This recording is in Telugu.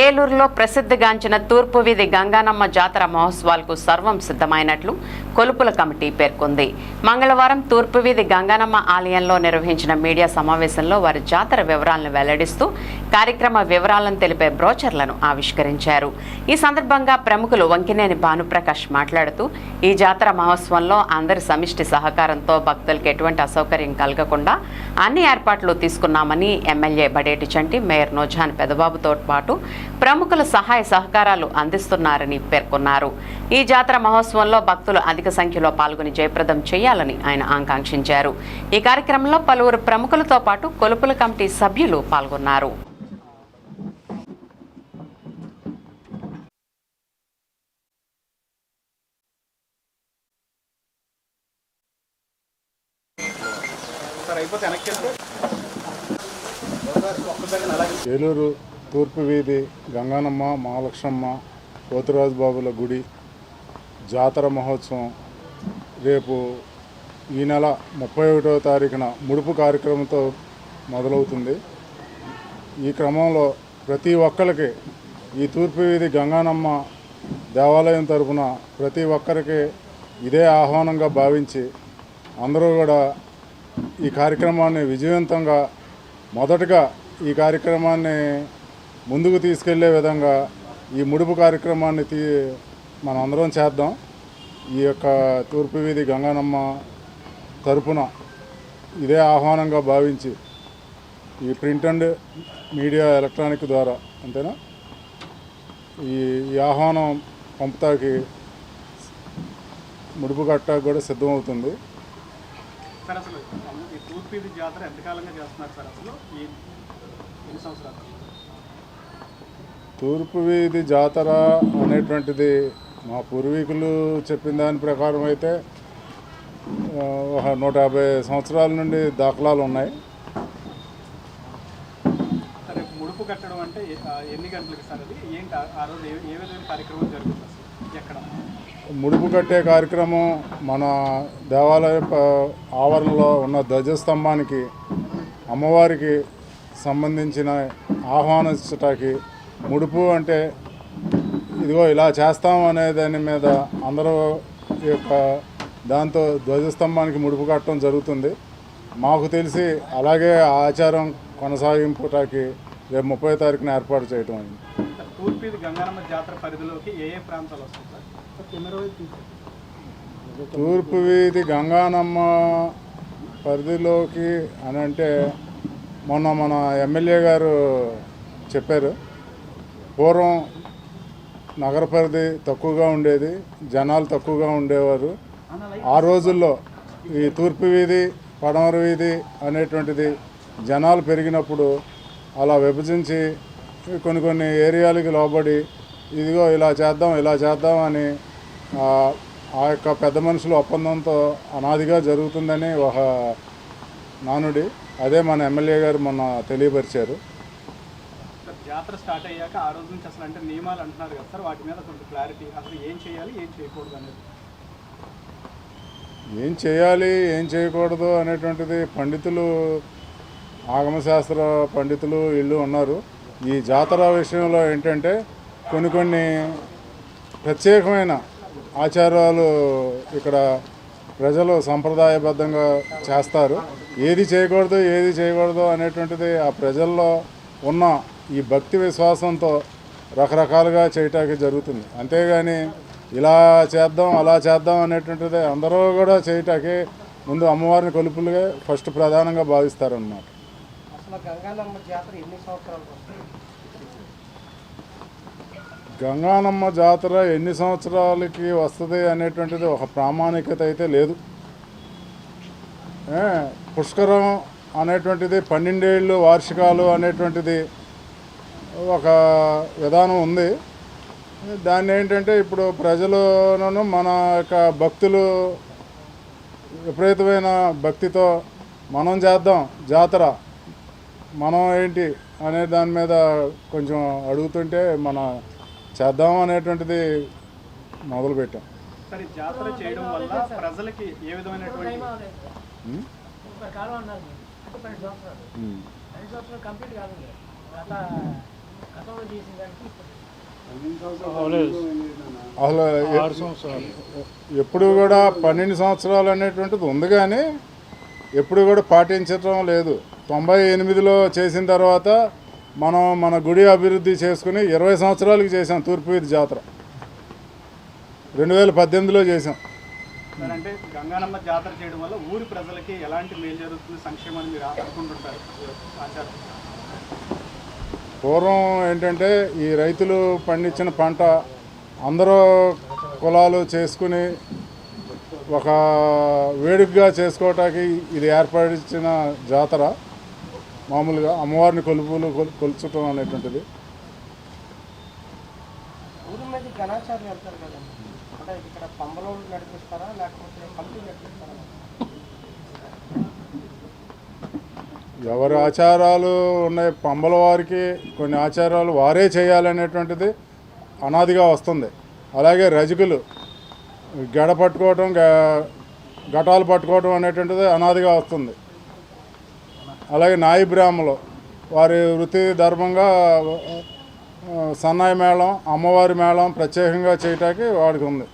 ఏలూరులో ప్రసిద్ధిగాంచిన తూర్పు వీధి గంగానమ్మ జాతర మహోత్సవాలకు సర్వం సిద్ధమైనట్లు కొలుపుల కమిటీ పేర్కొంది. మంగళవారం తూర్పు వీధి గంగానమ్మ ఆలయంలో నిర్వహించిన మీడియా సమావేశంలో వారి జాతర వివరాలను వెల్లడిస్తూ కార్యక్రమ వివరాలను తెలిపే బ్రోచర్లను ఆవిష్కరించారు. ఈ సందర్భంగా ప్రముఖులు వంకినేని భానుప్రకాష్ మాట్లాడుతూ ఈ జాతర మహోత్సవంలో అందరి సమిష్టి సహకారంతో భక్తులకు ఎటువంటి అసౌకర్యం కలగకుండా అన్ని ఏర్పాట్లు తీసుకున్నామని ఎమ్మెల్యే బడేటి చంటి మేయర్ నోజాన్ పెదబాబుతో పాటు ప్రముఖుల సహాయ సహకారాలు అందిస్తున్నారని పేర్కొన్నారు. ఈ జాతర మహోత్సవంలో భక్తులు అధిక సంఖ్యలో పాల్గొని జయప్రదం చేయాలని ఆయన ఆకాంక్షించారు. ఈ కార్యక్రమంలో పలువురు ప్రముఖులతో పాటు కొలుపుల కమిటీ సభ్యులు పాల్గొన్నారు. ఏలూరు తూర్పు వీధి గంగానమ్మ మహాలక్ష్మమ్మ పోతురాజు బాబుల గుడి జాతర మహోత్సవం. రేపు ఈ నెల ముప్పై ఒకటో తారీఖున ముడుపు కార్యక్రమంతో మొదలవుతుంది. ఈ క్రమంలో ప్రతి ఒక్కరికి ఈ తూర్పు వీధి గంగానమ్మ దేవాలయం తరఫున ప్రతి ఒక్కరికి ఇదే ఆహ్వానంగా భావించి అందరూ కూడా ఈ కార్యక్రమాన్ని విజయవంతంగా మొదటగా ఈ కార్యక్రమాన్ని ముందుకు తీసుకెళ్ళే విధంగా ఈ ముడుపు కార్యక్రమాన్ని తీ మనం అందరం చేద్దాం. ఈ యొక్క తూర్పు వీధి గంగానమ్మ తరపున ఇదే ఆహ్వానంగా భావించి ఈ ప్రింట్ అండ్ మీడియా ఎలక్ట్రానిక్ ద్వారా అంతేనా? ఈ ఈ ఆహ్వానం పంపుతాకి ముడుపు కట్టాకి కూడా సిద్ధమవుతుంది. సార్ అసలు ఈ తూర్పు జాతర ఎంతకాలంగా చేస్తున్నారు సార్ అసలు? ఈ ఎన్ని సంవత్సరాలు? తూర్పు వీధి జాతర అనేటువంటిది మా పూర్వీకులు చెప్పిన దాని ప్రకారం అయితే ఒక నూట యాభై సంవత్సరాల నుండి దాఖలాలు ఉన్నాయి. ముడుపు కట్టడం అంటే ఏ- ఆ, ఎన్ని గంటలకి సార్ అది? ఏంటి ఆ- ఆ రోజు ఏ ఏ విధమైన కార్యక్రమం జరుగుతుంది అసలు ఎక్కడ? ముడుపు కట్టే కార్యక్రమం మన దేవాలయ ఆవరణలో ఉన్న ధ్వజస్తంభానికి అమ్మవారికి సంబంధించిన ఆహ్వానించటానికి ముడుపు అంటే ఇదిగో ఇలా చేస్తాం అనే దాని మీద అందరూ యొక్క దాంతో ధ్వజస్తంభానికి ముడుపు కట్టడం జరుగుతుంది. మాకు తెలిసి అలాగే ఆచారం కొనసాగింపుటానికి రేపు ముప్పై తారీఖున ఏర్పాటు చేయటం అయింది. జాతర పరిధిలోకి ఏ ఏ ప్రాంతాలు. తూర్పు వీధి గంగానమ్మ పరిధిలోకి అని అంటే మొన్న మన ఎమ్మెల్యే గారు చెప్పారు. పూర్వం నగర పరిధి తక్కువగా ఉండేది జనాలు తక్కువగా ఉండేవారు. ఆ రోజుల్లో ఈ తూర్పు వీధి పడమర వీధి అనేటువంటిది జనాలు పెరిగినప్పుడు అలా విభజించి కొన్ని కొన్ని ఏరియాలకి లోబడి ఇదిగో ఇలా చేద్దాం ఇలా చేద్దాం అని ఆ, యొక్క పెద్ద మనుషుల ఒప్పందంతో అనాదిగా జరుగుతుందని ఒక నానుడి అదే మన ఎమ్మెల్యే గారు మొన్న తెలియపరిచారు. జాతర స్టార్ట్ అయ్యాక ఆ రోజు నుంచి అసలు అంటే నియమాలు అంటున్నారు కదా సార్ వాటి మీద కొంచెం క్లారిటీ అసలు ఏం చేయాలి ఏం చేయకూడదు అనేది. ఏం చేయాలి ఏం చేయకూడదు అనేటువంటిది పండితులు ఆగమశాస్త్ర పండితులు వీళ్ళు ఉన్నారు. ఈ జాతర విషయంలో ఏంటంటే కొన్ని కొన్ని ప్రత్యేకమైన ఆచారాలు ఇక్కడ ప్రజలు సంప్రదాయబద్ధంగా చేస్తారు. ఏది చేయకూడదు ఏది చేయకూడదు అనేటువంటిది ఆ ప్రజల్లో ఉన్న ఈ భక్తి విశ్వాసంతో రకరకాలుగా చేయటానికి జరుగుతుంది. అంతేగాని ఇలా చేద్దాం అలా చేద్దాం అనేటువంటిది అందరూ కూడా చేయటానికి ముందు అమ్మవారిని కొలుపులుగా ఫస్ట్ ప్రధానంగా భావిస్తారన్నమాట. గంగానమ్మ జాతర ఎన్ని సంవత్సరాలకు వస్తుంది? అనేటువంటిది ఒక ప్రామాణికత అయితే లేదు. పుష్కరం అనేటువంటిది పన్నెండేళ్ళు వార్షికాలు అనేటువంటిది ఒక విధానం ఉంది. దాన్ని ఏంటంటే ఇప్పుడు ప్రజలను మన యొక్క భక్తులు విపరీతమైన భక్తితో మనం చేద్దాం జాతర. మనం ఏంటి అనే దాని మీద కొంచెం అడుగుతుంటే మన చేద్దాం అనేటువంటిది మొదలుపెట్టాం. సార్ ఈ జాతర చేయడం వల్ల ప్రజలకి ఏ విధమైనటువంటి కంప్లీట్ కాదు అసలు ఎప్పుడు కూడా పన్నెండు సంవత్సరాలు అనేటువంటిది ఉంది కానీ ఎప్పుడు కూడా పాటించటం లేదు. తొంభై ఎనిమిదిలో చేసిన తర్వాత మనం మన గుడి అభివృద్ధి చేసుకుని ఇరవై సంవత్సరాలకి చేసాం తూర్పు వీధి జాతర. రెండు వేల పద్దెనిమిదిలో చేసాం సార్ అంటే గంగానమ్మ జాతర చేయడం వల్ల ఊరి ప్రజలకి ఎలాంటి మేలు జరుగుతుంది సంక్షేమాన్ని మీరు అనుకుంటుంటారు పూర్వం ఏంటంటే ఈ రైతులు పండించిన పంట అందరూ కులాలు చేసుకుని ఒక వేడుకగా చేసుకోవటానికి ఇది ఏర్పరిచిన జాతర. మామూలుగా అమ్మవారిని కొలుపులు కొల్- కొలుచటం అనేటువంటిది. ఊరి వెళ్తారు కదండి. అంటే ఇక్కడ నడిపిస్తారా లేకపోతే నడిపిస్తారా? ఎవరి ఆచారాలు ఉన్నాయి? పంబల వారికి కొన్ని ఆచారాలు వారే చేయాలనేటువంటిది అనాదిగా వస్తుంది. అలాగే రజకులు గెడ పట్టుకోవటం గ- ఘటాలు పట్టుకోవటం అనేటువంటిది అనాదిగా వస్తుంది. అలాగే నాయి బ్రాహ్మలు వారి వృత్తి ధర్మంగా సన్నాయి మేళం అమ్మవారి మేళం ప్రత్యేకంగా చేయటానికి వాడికి ఉంది.